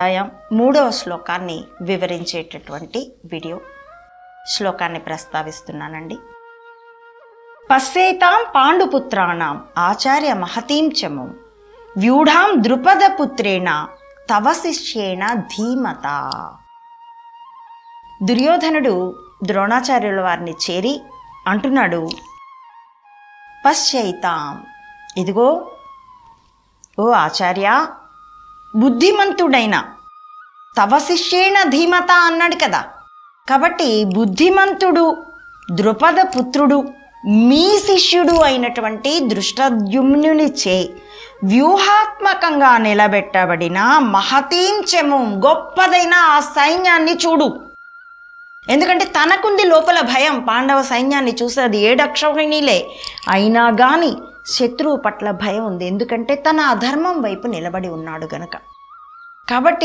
అధ్యాయం మూడవ శ్లోకాన్ని వివరించేటటువంటి వీడియో శ్లోకాన్ని ప్రస్తావిస్తున్నానండి. పశ్చేతాం పాండుపుత్రాణం ఆచార్య మహతీం చము వ్యూఢాం ద్రుపదపుత్రేణ తవ శిష్యేణ ధీమత. దుర్యోధనుడు ద్రోణాచార్యుల వారిని చేరి అంటున్నాడు పశ్చైతాం ఇదిగో ఓ ఆచార్య బుద్ధిమంతుడైన. తవ శిష్యేణ ధీమత అన్నాడు కదా. కాబట్టి బుద్ధిమంతుడు ద్రుపద పుత్రుడు మీ శిష్యుడు అయినటువంటి దృష్టద్యుమ్నునిచే వ్యూహాత్మకంగా నిలబెట్టబడిన మహతీంచెము గొప్పదైన ఆ సైన్యాన్ని చూడు. ఎందుకంటే తనకుంది లోపల భయం. పాండవ సైన్యాన్ని చూసి అది అయినా కానీ శత్రువు పట్ల భయం ఉంది. ఎందుకంటే తన అధర్మం వైపు నిలబడి ఉన్నాడు గనక. కాబట్టి